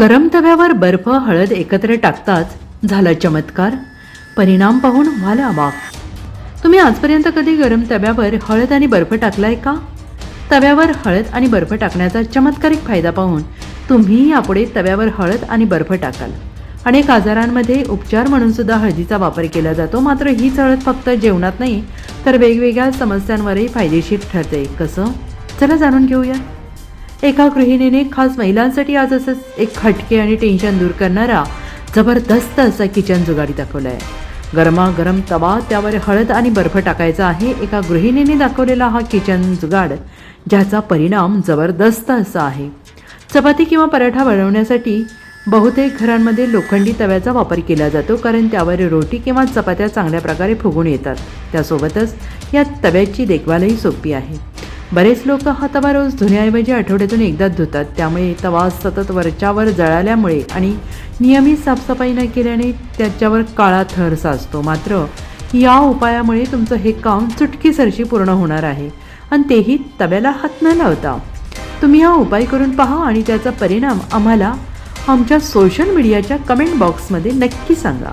गरम तव्यावर बर्फ हळद एकत्र टाकताच झाला चमत्कार. परिणाम पाहून व्हाल अवाक तुम्ही आजपर्यंत कधी गरम तव्यावर हळद आणि बर्फ टाकलाय का? तव्यावर हळद आणि बर्फ टाकण्याचा चमत्कारिक फायदा पाहून तुम्ही यापुढे तव्यावर हळद आणि बर्फ टाकाल. अनेक आजारांमध्ये उपचार म्हणून सुद्धा हळदीचा वापर केला जातो मात्र हीच हळद फक्त जेवणात नाही तर वेगवेगळ्या समस्यांवरही फायदेशीर ठरते. कसं? चला जाणून घेऊया. एका गृहिणीने खास महिलांसाठी आज असंच एक खटके आणि टेन्शन दूर करणारा जबरदस्त असा किचन जुगाडी दाखवला आहे गरमागरम तवा त्यावर हळद आणि बर्फ टाकायचा आहे. एका गृहिणीने दाखवलेला हा किचन जुगाड ज्याचा परिणाम जबरदस्त असा आहे. चपाती किंवा पराठा बनवण्यासाठी बहुतेक घरांमध्ये लोखंडी तव्याचा वापर केला जातो कारण त्यावर रोटी किंवा चपात्या चांगल्या प्रकारे फुगून येतात. त्यासोबतच या तव्याची देखभालही सोपी आहे. बरेच लोक हा तवा रोज धुण्याऐवजी आठवड्यातून एकदा धुतात. त्यामुळे तवा सतत वरच्यावर जळाल्यामुळे आणि नियमित साफसफाई न केल्याने त्याच्यावर काळा थर साचतो. मात्र या उपायामुळे तुमचं हे काम चुटकीसरशी पूर्ण होणार आहे आणि तेही तव्याला हात न लावता. तुम्ही हा उपाय करून पहा आणि त्याचा परिणाम आम्हाला आमच्या सोशल मीडियाच्या कमेंट बॉक्समध्ये नक्की सांगा.